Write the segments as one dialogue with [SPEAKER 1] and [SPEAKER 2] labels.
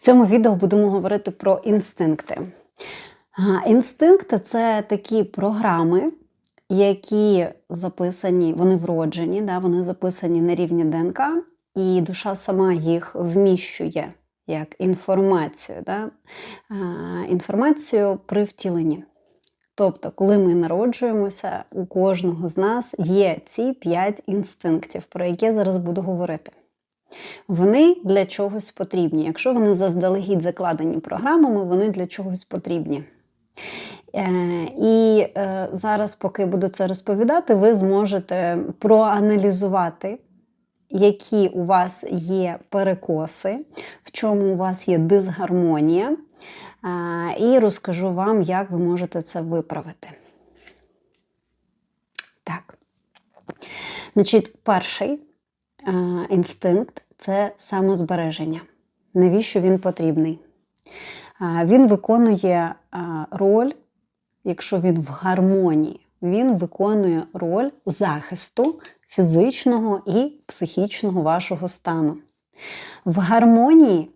[SPEAKER 1] цьому відео будемо говорити про інстинкти. Інстинкти це такі програми, які записані, вони вроджені, да, вони записані на рівні ДНК, і душа сама їх вміщує як інформацію, да, інформацію при втіленні. Тобто, коли ми народжуємося, у кожного з нас є ці п'ять інстинктів, про які я зараз буду говорити. Вони для чогось потрібні. Якщо вони заздалегідь закладені програмами, вони для чогось потрібні. Е, І е, зараз, поки буду це розповідати, ви зможете проаналізувати, які у вас є перекоси, в чому у вас є дисгармонія, е, і розкажу вам, як ви можете це виправити. Так. Значить, перший інстинкт це самозбереження. Навіщо він потрібний? Він виконує роль, якщо він в гармонії, він виконує роль захисту фізичного і психічного вашого стану. В гармонії,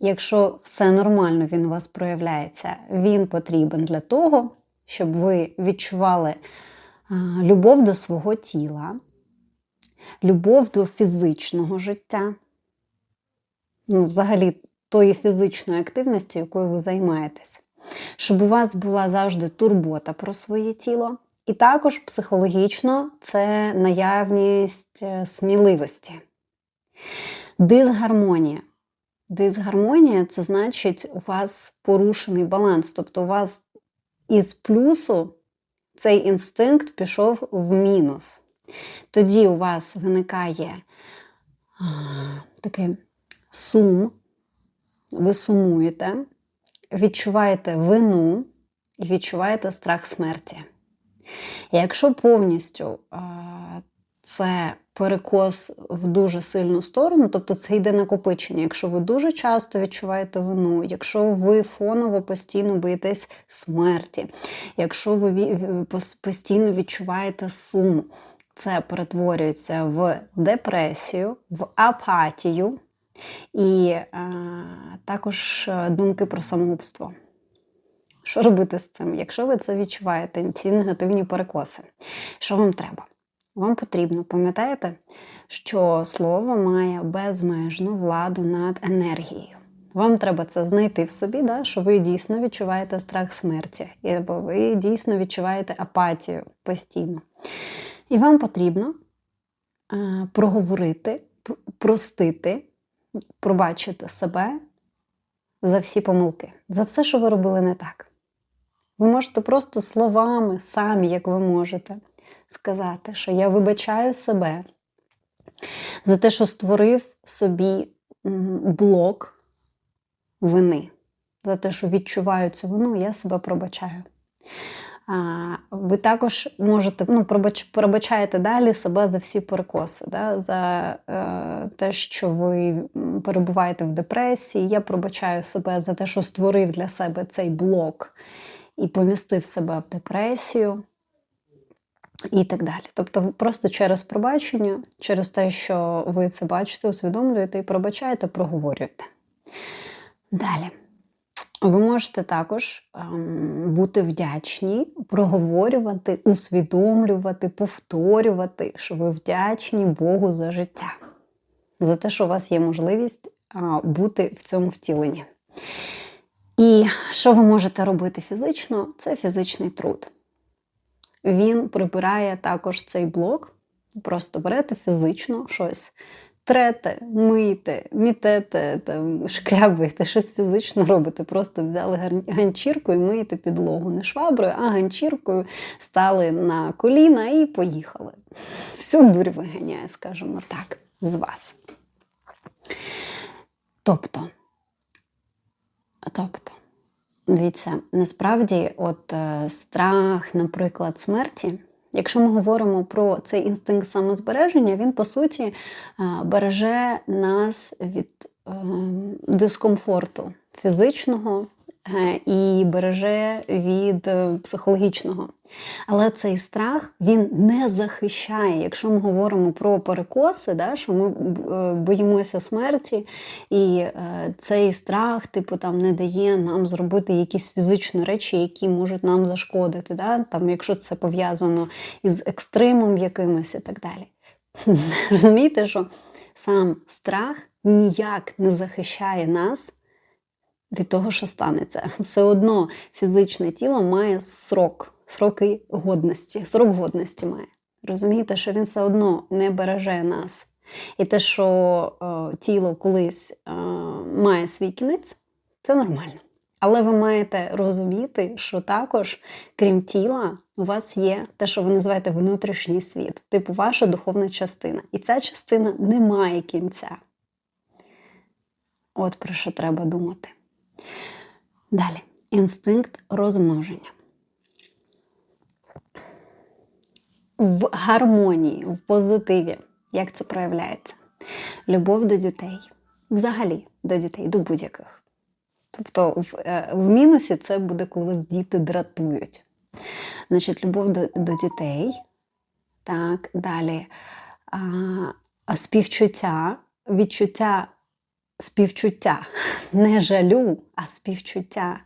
[SPEAKER 1] якщо все нормально він у вас проявляється, він потрібен для того, щоб ви відчували любов до свого тіла, любов до фізичного життя, ну, взагалі тої фізичної активності, якою ви займаєтесь, щоб у вас була завжди турбота про своє тіло. І також психологічно це наявність е, сміливості. Дисгармонія. Дисгармонія це значить, у вас порушений баланс. Тобто, у вас із плюсу цей інстинкт пішов в мінус. Тоді у вас виникає такий сум, ви сумуєте, відчуваєте вину і відчуваєте страх смерті. І якщо повністю це перекос в дуже сильну сторону, тобто це йде накопичення, якщо ви дуже часто відчуваєте вину, якщо ви фоново постійно боїтесь смерті, якщо ви постійно відчуваєте сум, це перетворюється в депресію, в апатію і е, також е, думки про самогубство. Що робити з цим? Якщо ви це відчуваєте, ці негативні перекоси, що вам треба? Вам потрібно, пам'ятаєте, що слово має безмежну владу над енергією. Вам треба це знайти в собі, да, що ви дійсно відчуваєте страх смерті, або ви дійсно відчуваєте апатію постійно. І вам потрібно е, проговорити, простити, пробачити себе за всі помилки, за все, що ви робили не так. Ви можете просто словами, самі, як ви можете, сказати, що я вибачаю себе за те, що створив собі блок вини, за те, що відчуваю цю вину, я себе пробачаю. Ви також можете ну, пробач, пробачаєте далі себе за всі перекоси, да? за е, те, що ви перебуваєте в депресії. Я пробачаю себе за те, що створив для себе цей блок і помістив себе в депресію. І так далі. Тобто, просто через пробачення, через те, що ви це бачите, усвідомлюєте і пробачаєте, проговорюєте. Далі. Ви можете також ем, бути вдячні, проговорювати, усвідомлювати, повторювати, що ви вдячні Богу за життя, за те, що у вас є можливість бути в цьому втіленні. І що ви можете робити фізично? Це фізичний труд. Він прибирає також цей блок. Просто берете фізично щось, трете, миєте, мітете, там, шкрябаєте, щось фізично робите. Просто взяли ганчірку і миєте підлогу. Не шваброю, а ганчіркою стали на коліна і поїхали. Всю дурь виганяє, скажімо так, з вас. Тобто, тобто, дивіться, насправді, от е, страх, наприклад, смерті. Якщо ми говоримо про цей інстинкт самозбереження, він по суті е, береже нас від е, дискомфорту фізичного, і береже від е, психологічного. Але цей страх він не захищає. Якщо ми говоримо про перекоси, да, що ми е, боїмося смерті, і е, цей страх, типу, там не дає нам зробити якісь фізичні речі, які можуть нам зашкодити, да, там, якщо це пов'язано із екстримом якимось і так далі. Розумієте, що сам страх ніяк не захищає нас від того, що станеться. Все одно фізичне тіло має срок, сроки годності, срок годності має. Розумієте, що він все одно не береже нас. І те, що е, тіло колись е, має свій кінець, це нормально. Але ви маєте розуміти, що також, крім тіла, у вас є те, що ви називаєте внутрішній світ, типу ваша духовна частина. І ця частина не має кінця. От про що треба думати. Далі. Інстинкт розмноження. В гармонії, в позитиві. Як це проявляється? Любов до дітей. Взагалі до дітей, до будь-яких. Тобто в, е, в мінусі це буде, коли вас діти дратують. Значить, любов до, до дітей. Так, далі а, співчуття, відчуття співчуття, не жалю, а співчуття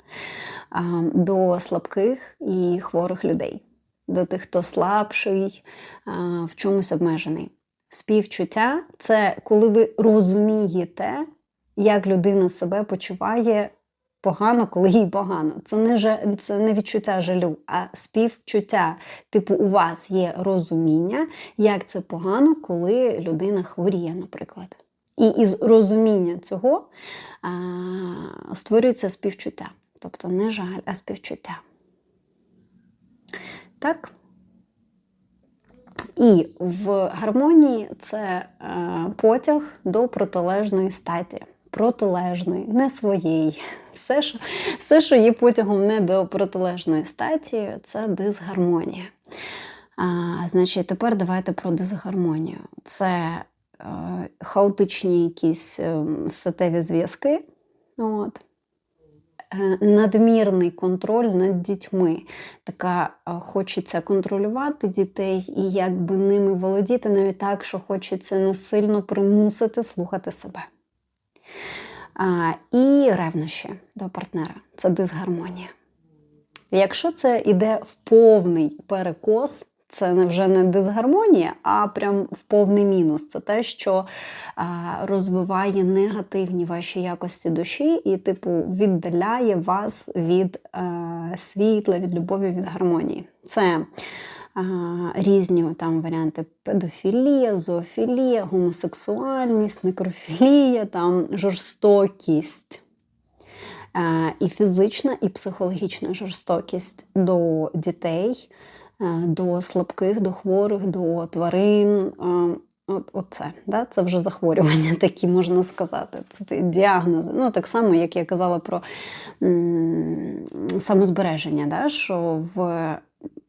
[SPEAKER 1] до слабких і хворих людей, до тих, хто слабший, в чомусь обмежений. Співчуття це коли ви розумієте, як людина себе почуває погано, коли їй погано. Це не жа... це не відчуття жалю, а співчуття. Типу, у вас є розуміння, як це погано, коли людина хворіє, наприклад. І із розуміння цього а, створюється співчуття. Тобто не жаль, а співчуття. Так. І в гармонії це е, потяг до протилежної статі. Протилежної, не своєї. Все, що все, що є потягом не до протилежної статі, це дисгармонія. А, Значить, тепер давайте про дисгармонію. Це хаотичні якісь е, статеві зв'язки. От. Е, надмірний контроль над дітьми. Така е, хочеться контролювати дітей і якби ними володіти, навіть так, що хочеться насильно примусити слухати себе. А, І ревнощі до партнера це дисгармонія. Якщо це йде в повний перекос, це вже не дисгармонія, а прям в повний мінус. Це те, що розвиває негативні ваші якості душі і, типу, віддаляє вас від а, світла, від любові, від гармонії. Це різні там варіанти педофілія, зоофілія, гомосексуальність, некрофілія, там жорстокість. І фізична, і психологічна жорстокість до дітей, до слабких, до хворих, до тварин. От, Оце, да? це вже захворювання, такі можна сказати. Це діагнози. Ну, Так само, як я казала про м- самозбереження, да? що в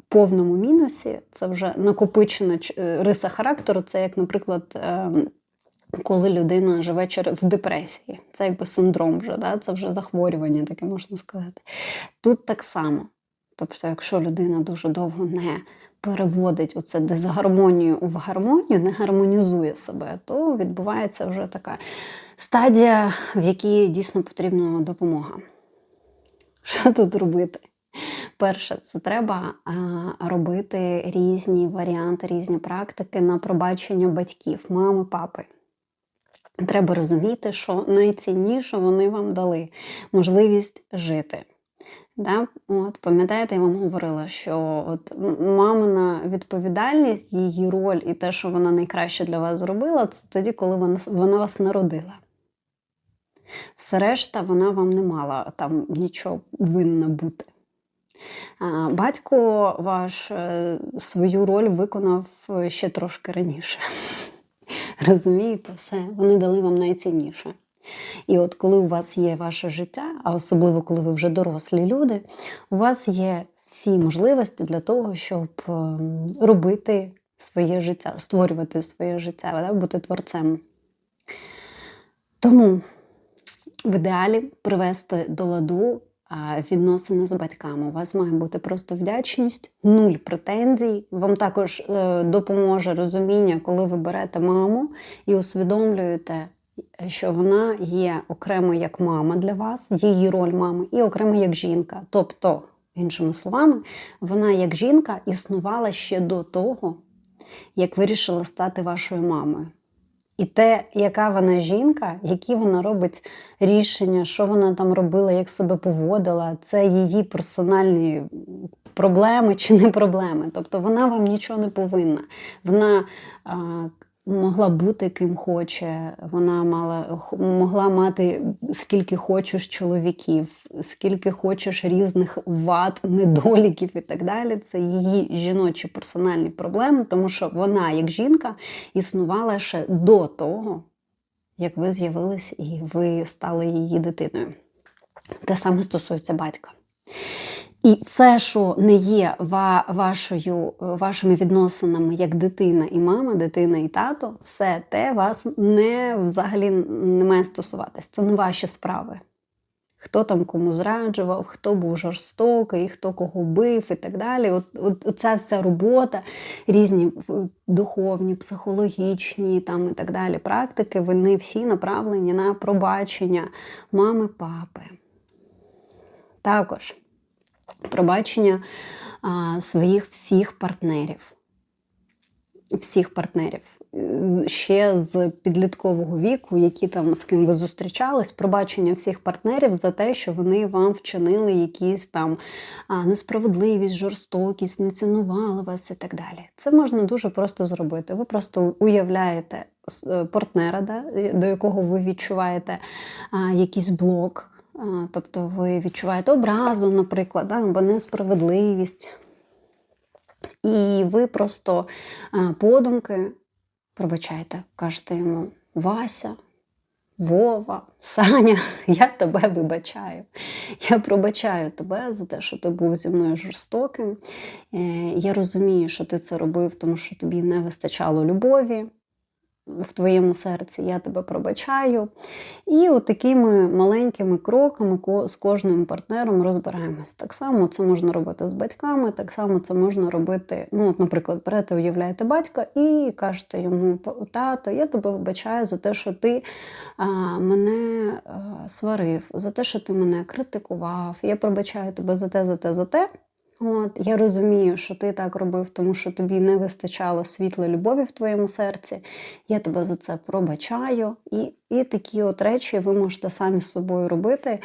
[SPEAKER 1] повному мінусі це вже накопичена е, риса характеру, це як, наприклад, ем, коли людина живе в депресії. Це якби синдром вже, да? це вже захворювання, таке можна сказати. Тут так само. Тобто, якщо людина дуже довго не переводить оце дисгармонію в гармонію, не гармонізує себе, то відбувається вже така стадія, в якій дійсно потрібна допомога. Що тут робити? Перше, це треба робити різні варіанти, різні практики на пробачення батьків, мами, папи. Треба розуміти, що найцінніше вони вам дали можливість жити. Да? От, Пам'ятаєте, я вам говорила, що от мамина відповідальність, її роль і те, що вона найкраще для вас зробила, це тоді, коли вона, вона вас народила. Все решта, вона вам не мала там нічого винна бути. Батько ваш е, свою роль виконав ще трошки раніше. Розумієте, все, вони дали вам найцінніше. І от коли у вас є ваше життя, а особливо коли ви вже дорослі люди, у вас є всі можливості для того, щоб ем, робити своє життя, створювати своє життя, бути творцем. Тому в ідеалі привести до ладу відносини з батьками. У вас має бути просто вдячність, нуль претензій. Вам також е, допоможе розуміння, коли ви берете маму і усвідомлюєте, що вона є окремо як мама для вас, її роль мами, і окремо як жінка. Тобто, іншими словами, вона як жінка існувала ще до того, як вирішила стати вашою мамою. І те, яка вона жінка, які вона робить рішення, що вона там робила, як себе поводила, це її персональні проблеми чи не проблеми. Тобто вона вам нічого не повинна. Вона могла бути ким хоче, вона мала, могла мати скільки хочеш чоловіків, скільки хочеш різних вад, недоліків і так далі. Це її жіночі персональні проблеми, тому що вона, як жінка, існувала ще до того, як ви з'явились і ви стали її дитиною. Те саме стосується батька. І все, що не є вашою, вашими відносинами як дитина і мама, дитина і тато, все те вас не взагалі не має стосуватись. Це не ваші справи. Хто там кому зраджував, хто був жорстокий, хто кого бив і так далі. От, от ця вся робота, різні духовні, психологічні там і так далі практики, вони всі направлені на пробачення мами, папи. Також пробачення а, своїх всіх партнерів. Всіх партнерів. Ще з підліткового віку, які там з ким ви зустрічались, пробачення всіх партнерів за те, що вони вам вчинили якісь там несправедливість, жорстокість, не цінували вас і так далі. Це можна дуже просто зробити. Ви просто уявляєте е, партнера, е, до якого ви відчуваєте якийсь блок. Тобто ви відчуваєте образу, наприклад, або несправедливість. І ви просто подумки пробачайте, кажете йому Вася, Вова, Саня, я тебе вибачаю. Я пробачаю тебе за те, що ти був зі мною жорстоким. Е, Я розумію, що ти це робив, тому що тобі не вистачало любові в твоєму серці, я тебе пробачаю. І от такими маленькими кроками з кожним партнером розбираємось. Так само це можна робити з батьками, так само це можна робити. Ну, от, наприклад, берете, уявляєте батька і кажете йому, тато, я тебе вибачаю за те, що ти а, мене а, сварив, за те, що ти мене критикував. Я пробачаю тебе за те, за те, за те. От, я розумію, що ти так робив, тому що тобі не вистачало світла любові в твоєму серці. Я тебе за це пробачаю. І, і такі от речі ви можете самі з собою робити.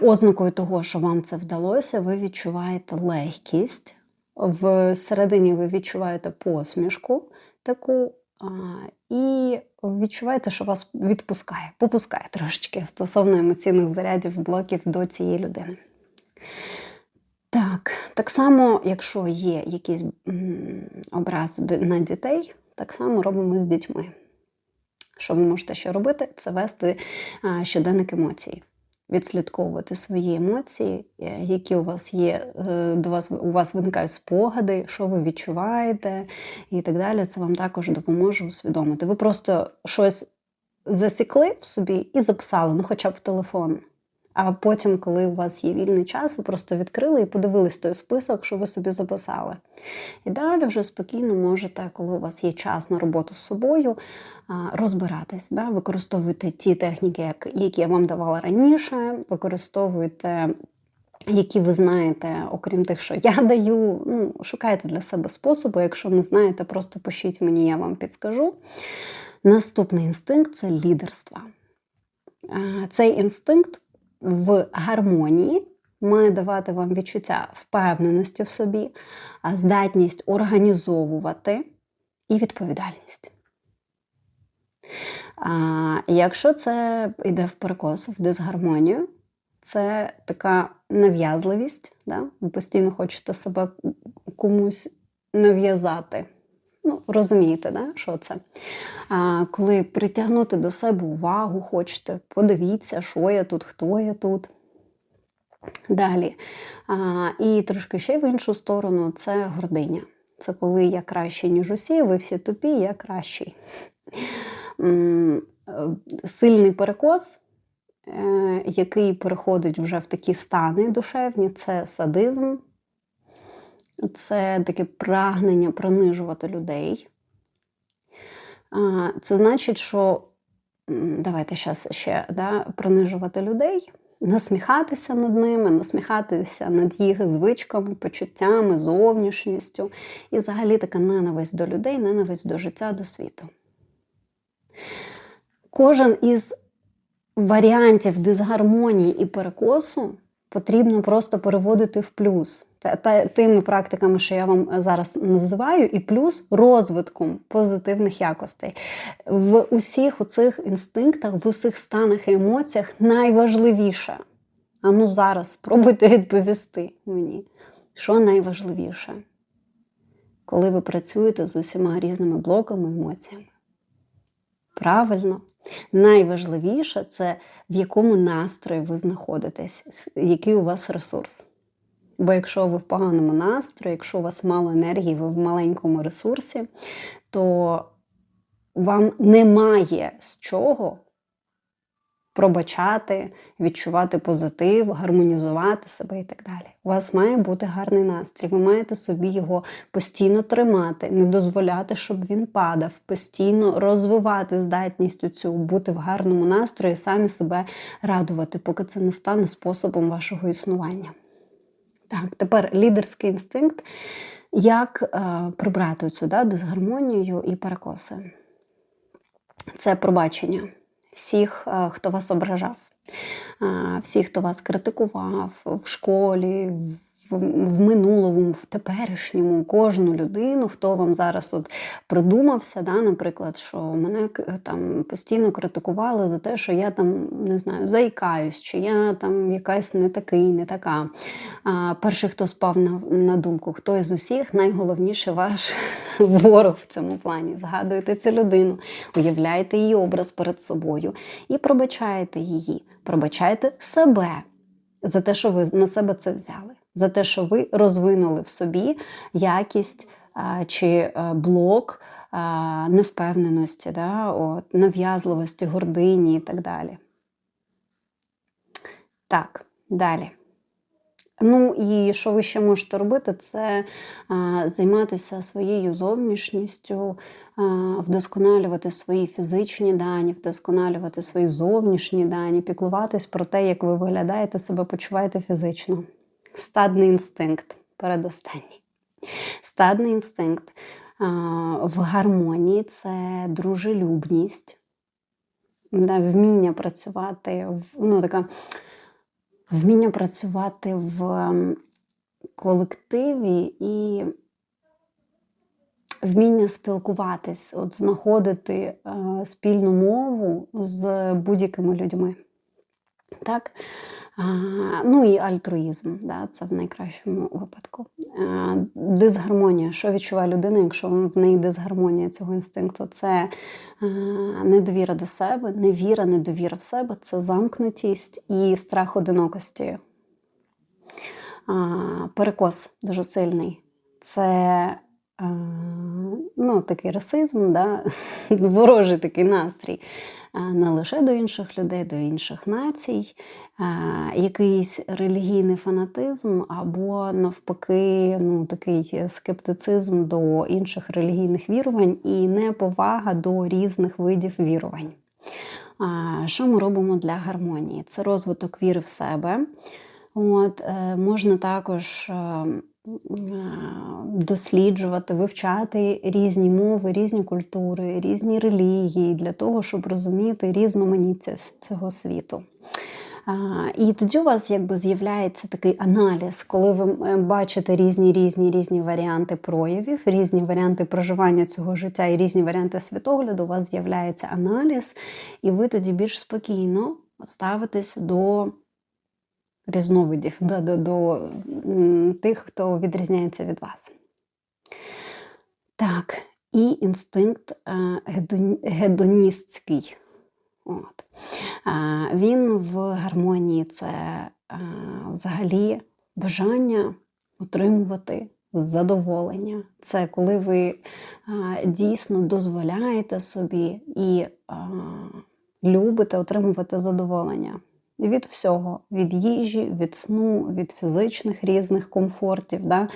[SPEAKER 1] Ознакою того, що вам це вдалося, ви відчуваєте легкість. Всередині ви відчуваєте посмішку таку. І відчуваєте, що вас відпускає, попускає трошечки стосовно емоційних зарядів, блоків до цієї людини. Так, так само, якщо є якісь м, образи на дітей, так само робимо з дітьми. Що ви можете ще робити? Це вести щоденник емоцій, відслідковувати свої емоції, е, які у вас є, е, до вас у вас виникають спогади, що ви відчуваєте, і так далі. Це вам також допоможе усвідомити. Ви просто щось засікли в собі і записали, ну хоча б в телефон. А потім, коли у вас є вільний час, ви просто відкрили і подивились той список, що ви собі записали. І далі вже спокійно можете, коли у вас є час на роботу з собою, розбиратись. Да? Використовуйте ті техніки, які я вам давала раніше, використовуйте. Які ви знаєте, окрім тих, що я даю, ну, шукайте для себе способи. Якщо не знаєте, просто пишіть мені, я вам підскажу. Наступний інстинкт це лідерство. Цей інстинкт в гармонії має давати вам відчуття впевненості в собі, здатність організовувати і відповідальність. А, якщо це йде в перекос, в дисгармонію, це така нав'язливість, да? ви постійно хочете себе комусь нав'язати. Ну, розумієте, да? що це? А, коли притягнути до себе увагу, хочете, подивіться, що я тут, хто я тут. Далі. А, і трошки ще в іншу сторону це гординя. Це коли я кращий, ніж усі, ви всі тупі, я кращий. Е, Сильний перекос е, який переходить вже в такі стани душевні, це садизм, це таке прагнення принижувати людей. Це значить, що давайте зараз ще да, принижувати людей, насміхатися над ними, насміхатися над їх звичками, почуттями, зовнішністю. І взагалі така ненависть до людей, ненависть до життя, до світу. Кожен із варіантів дисгармонії і перекосу потрібно просто переводити в плюс. Тими практиками, що я вам зараз називаю, і плюс розвитком позитивних якостей. В усіх цих інстинктах, в усіх станах і емоціях найважливіше. А ну зараз спробуйте відповісти мені, що найважливіше, коли ви працюєте з усіма різними блоками емоціями. Правильно, найважливіше це в якому настрої ви знаходитесь, який у вас ресурс. Бо якщо ви в поганому настрої, якщо у вас мало енергії, ви в маленькому ресурсі, то вам немає з чого пробачати, відчувати позитив, гармонізувати себе і так далі. У вас має бути гарний настрій. Ви маєте собі його постійно тримати, не дозволяти, щоб він падав, постійно розвивати здатність цю бути в гарному настрої, самі себе радувати, поки це не стане способом вашого існування. Так, тепер лідерський інстинкт. Як е, прибрати цю да, дисгармонію і перекоси? Це пробачення всіх, е, хто вас ображав, е, всіх, хто вас критикував в школі, в минулому, в теперішньому, кожну людину, хто вам зараз от придумався, да, наприклад, що мене там постійно критикували за те, що я там не знаю, заїкаюсь, чи я там якась не такий, не така. А, Перший, хто спав на, на думку, хто із усіх, найголовніше ваш ворог в цьому плані. Згадуєте цю людину, уявляєте її образ перед собою і пробачаєте її, пробачаєте себе за те, що ви на себе це взяли за те, що ви розвинули в собі якість чи блок невпевненості, да, от, нав'язливості, гордині і так далі. Так, далі. Ну і що ви ще можете робити, це а, займатися своєю зовнішністю, а, вдосконалювати свої фізичні дані, вдосконалювати свої зовнішні дані, піклуватись про те, як ви виглядаєте себе, почуваєте фізично. Стадний інстинкт передостанній. Стадний інстинкт в гармонії це дружелюбність, вміння працювати, ну, така, вміння працювати в колективі і вміння спілкуватись, от знаходити спільну мову з будь-якими людьми. Так? Ну і альтруїзм, да, це в найкращому випадку. Дисгармонія. Що відчуває людина, якщо в неї дисгармонія цього інстинкту? Це недовіра до себе, невіра, недовіра в себе це замкнутість і страх одинокості. Перекос дуже сильний. Це ну, такий расизм, да? ворожий такий настрій не лише до інших людей, до інших націй, якийсь релігійний фанатизм, або навпаки, ну, такий скептицизм до інших релігійних вірувань і неповага до різних видів вірувань. Що ми робимо для гармонії? Це розвиток віри в себе. От, е, Можна також е, досліджувати, вивчати різні мови, різні культури, різні релігії для того, щоб розуміти різноманіття цього світу. І тоді у вас якби з'являється такий аналіз, коли ви бачите різні різні різні варіанти проявів, різні варіанти проживання цього життя і різні варіанти світогляду, у вас з'являється аналіз, і ви тоді більш спокійно ставитесь до різновидів, до, до, до тих, хто відрізняється від вас. Так, і інстинкт е, гедоністський. От. Він в гармонії це е, взагалі бажання отримувати задоволення. Це коли ви дійсно дозволяєте собі і любите отримувати задоволення від всього: від їжі, від сну, від фізичних різних комфортів, да?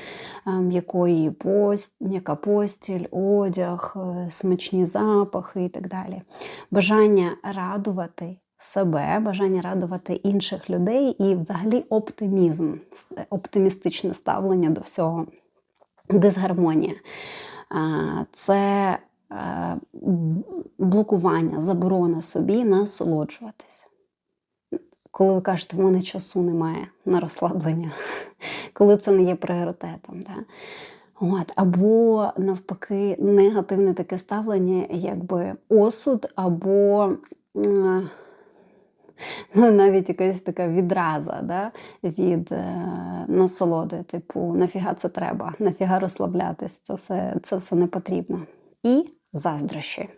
[SPEAKER 1] е, м'якої пост, м'яка постіль, одяг, е, смачні запахи і так далі. Бажання радувати себе, бажання радувати інших людей і взагалі оптимізм, оптимістичне ставлення до всього, дисгармонія. Це блокування, заборона собі насолоджуватись. Коли ви кажете, в мене часу немає на розслаблення, коли це не є пріоритетом. Да? От, Або, навпаки, негативне таке ставлення, якби осуд, або ну, навіть якась така відраза да, від е, насолоди, типу, нафіга це треба, нафіга розслаблятись, це все, це все не потрібно. І заздрощі.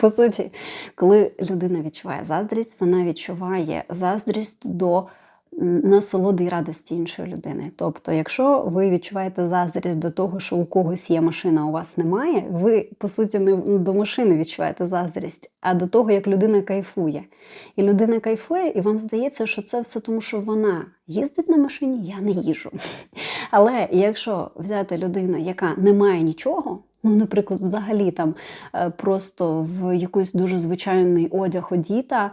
[SPEAKER 1] По суті, коли людина відчуває заздрість, вона відчуває заздрість до насолоди і радості іншої людини. Тобто, якщо ви відчуваєте заздрість до того, що у когось є машина, а у вас немає, ви, по суті, не до машини відчуваєте заздрість, а до того, як людина кайфує. І людина кайфує, і вам здається, що це все тому, що вона їздить на машині, я не їжу. Але якщо взяти людину, яка не має нічого, Ну, наприклад, взагалі там е, просто в якийсь дуже звичайний одяг одіта,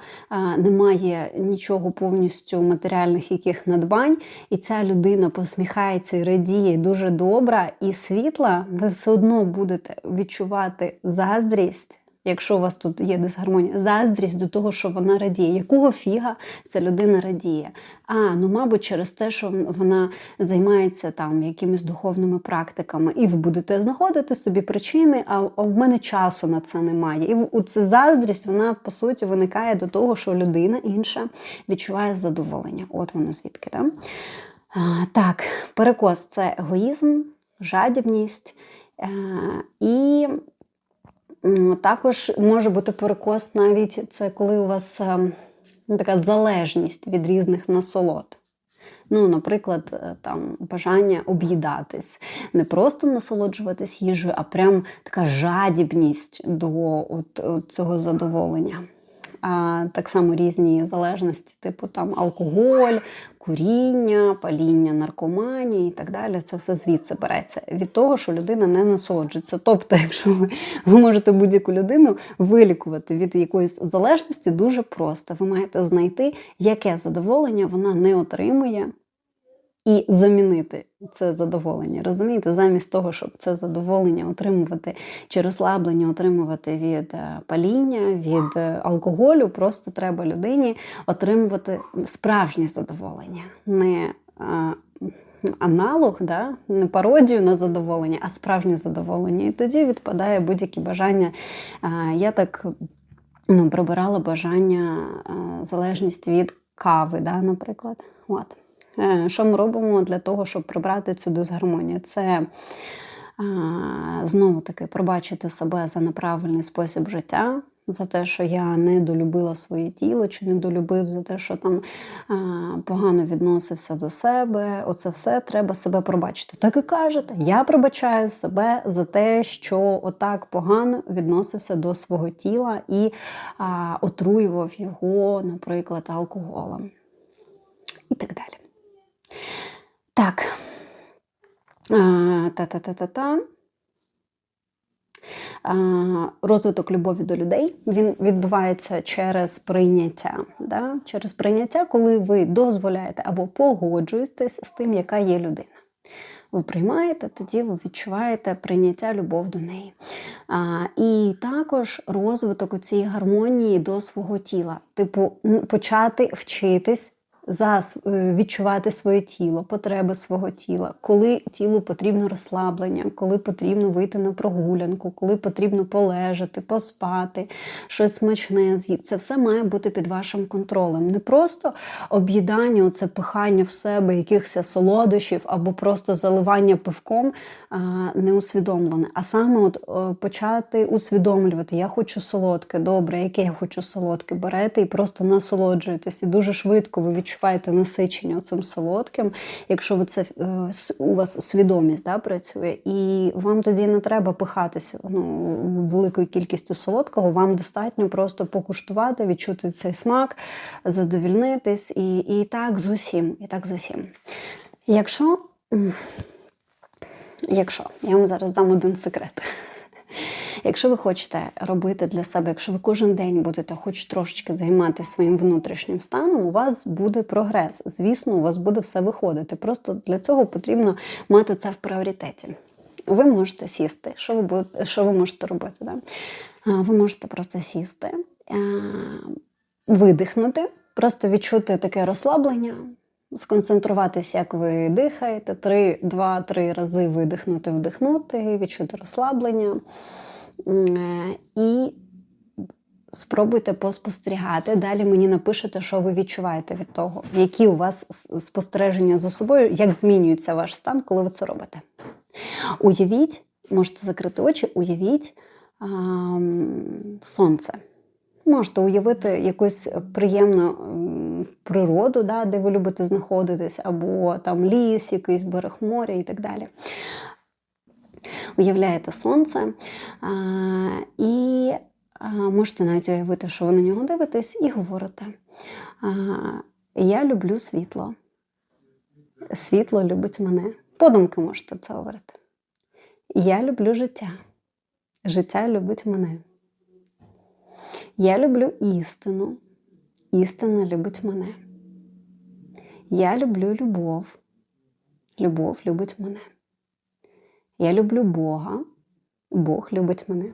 [SPEAKER 1] немає нічого повністю матеріальних яких надбань, і ця людина посміхається і радіє дуже добра і світла, ви все одно будете відчувати заздрість якщо у вас тут є дисгармонія, заздрість до того, що вона радіє. Якого фіга ця людина радіє? А, ну, мабуть, через те, що вона займається там якимись духовними практиками, і ви будете знаходити собі причини, а в мене часу на це немає. І ця заздрість, вона по суті виникає до того, що людина інша відчуває задоволення. От воно звідки. Так? А, так, перекос це егоїзм, жадібність. Е, і також може бути перекос навіть це коли у вас ем, ну, така залежність від різних насолод. Ну, Наприклад, е, там бажання об'їдатись, не просто насолоджуватись їжею, а прям така жадібність до от, от цього задоволення так само різні залежності, типу там алкоголь, куріння, паління, наркоманії і так далі. Це все звідси береться від того, що людина не насолоджується. Тобто, якщо ви, ви можете будь-яку людину вилікувати від якоїсь залежності, дуже просто. Ви маєте знайти, яке задоволення вона не отримує і замінити це задоволення. Розумієте, замість того, щоб це задоволення отримувати чи розслаблення отримувати від е, паління, від е, алкоголю, просто треба людині отримувати справжнє задоволення. не Аналог, да? не пародію на задоволення, а справжнє задоволення. І тоді відпадає будь-які бажання. Я так ну, прибирала бажання, залежність від кави, да, наприклад. От. Е, що ми робимо для того, щоб прибрати цю дисгармонію? Це знову таки пробачити себе за неправильний спосіб життя. За те, що я не долюбила своє тіло, чи не долюбив за те, що там а, погано відносився до себе. Оце все треба себе пробачити. Так і кажете, я пробачаю себе за те, що отак погано відносився до свого тіла і а, отруював його, наприклад, алкоголем. І так далі. Так. Та-та-та-та-та. Розвиток любові до людей він відбувається через прийняття. Да? Через прийняття, коли ви дозволяєте або погоджуєтесь з тим, яка є людина. Ви приймаєте, тоді ви відчуваєте прийняття любов до неї. А, І також розвиток цієї гармонії до свого тіла. Типу, почати вчитись за е, відчувати своє тіло, потреби свого тіла, коли тілу потрібно розслаблення, коли потрібно вийти на прогулянку, коли потрібно полежати, поспати, щось смачне з'їсти. Це все має бути під вашим контролем. Не просто об'їдання, оце пихання в себе якихось солодощів або просто заливання пивком не усвідомлене, а саме от почати усвідомлювати, я хочу солодке, добре, яке я хочу солодке, берете і просто насолоджуєтесь. І дуже швидко ви відчуваєте відчуваєте насичення цим солодким, якщо ви це е, у вас свідомість да, працює, і вам тоді не треба пихатися ну, великою кількістю солодкого, вам достатньо просто покуштувати, відчути цей смак, задовільнитись, і, і так з усім. І так з усім. Якщо, якщо я вам зараз дам один секрет. Якщо ви хочете робити для себе, якщо ви кожен день будете хоч трошечки займатися своїм внутрішнім станом, у вас буде прогрес. Звісно, у вас буде все виходити. Просто для цього потрібно мати це в пріоритеті. Ви можете сісти. Що ви будете, що ви можете робити? Да? Ви можете просто сісти, видихнути, просто відчути таке розслаблення, сконцентруватися, як ви дихаєте, три, два-три рази видихнути, вдихнути, відчути розслаблення. Е, І спробуйте поспостерігати. Далі мені напишете, що ви відчуваєте від того, які у вас спостереження за собою, як змінюється ваш стан, коли ви це робите. Уявіть, можете закрити очі, уявіть ам, сонце. Можете уявити якусь приємну природу, да, де ви любите знаходитись, або там ліс, якийсь берег моря і так далі. Уявляєте сонце і можете навіть уявити, що ви на нього дивитесь, і говорите: Я люблю світло. Світло любить мене. Подумки можете це говорити. Я люблю життя. Життя любить мене. Я люблю істину. Істина любить мене. Я люблю любов. Любов любить мене. Я люблю Бога. Бог любить мене.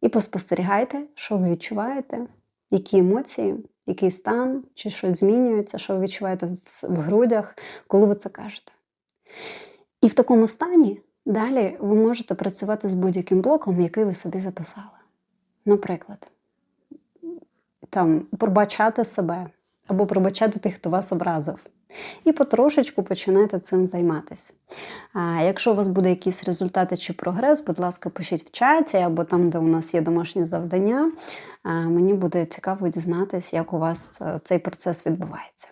[SPEAKER 1] І поспостерігайте, що ви відчуваєте, які емоції, який стан, чи щось змінюється, що ви відчуваєте в грудях, коли ви це кажете. І в такому стані далі ви можете працювати з будь-яким блоком, який ви собі записали. Наприклад, там пробачати себе або пробачати тих, хто вас образив. І потрошечку починайте цим займатися. А якщо у вас буде якісь результати чи прогрес, будь ласка, пишіть в чаті або там, де у нас є домашні завдання. Мені буде цікаво дізнатися, як у вас е, цей процес відбувається.